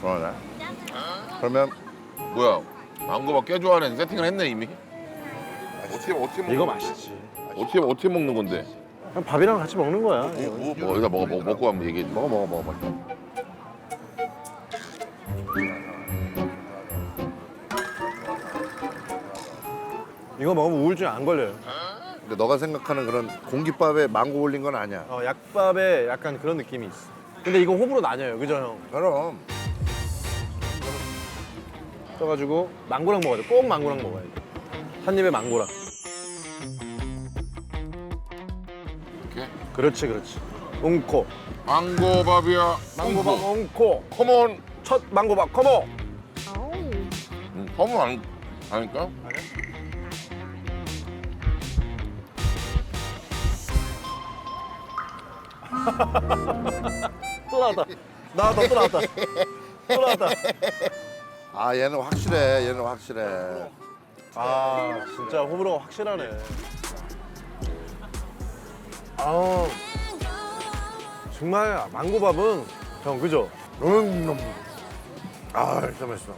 그러네. 그러면 뭐야? 망고밥 꽤 좋아하는 세팅을 했네 이미. 어떻게 어떻게 먹는 이거? 맛있지. 어떻게 어떻게 먹는 건데? 그냥 밥이랑 같이 먹는 거야. 뭐, 뭐 여기다 먹어 먹어 먹고 한번 얘기해. 먹어 먹어 먹어 먹어. 이거 먹으면 우울증 안 걸려요. 근데 너가 생각하는 그런 공깃밥에 망고 올린 건 아니야. 어, 약밥에 약간 그런 느낌이 있어. 근데 이거 호불호 나뉘어요, 그죠 형? 그럼 떠가지고 망고랑 먹어야 돼. 꼭 망고랑 먹어야 돼. 한 입에 망고랑. 이렇게 그렇지, 그렇지. 웅코. 망고밥이야. 망고밥 웅코. 컴온. 첫 망고밥 커모. 응, 컴온 안 아니까? 또 나왔다. 나왔다, 또 나왔다. 또 나왔다. 아 얘는 확실해. 얘는 확실해. 아, 진짜 호불호가 확실하네. 아, 정말 망고밥은 형 그죠? 음, 아 진짜 맛있어.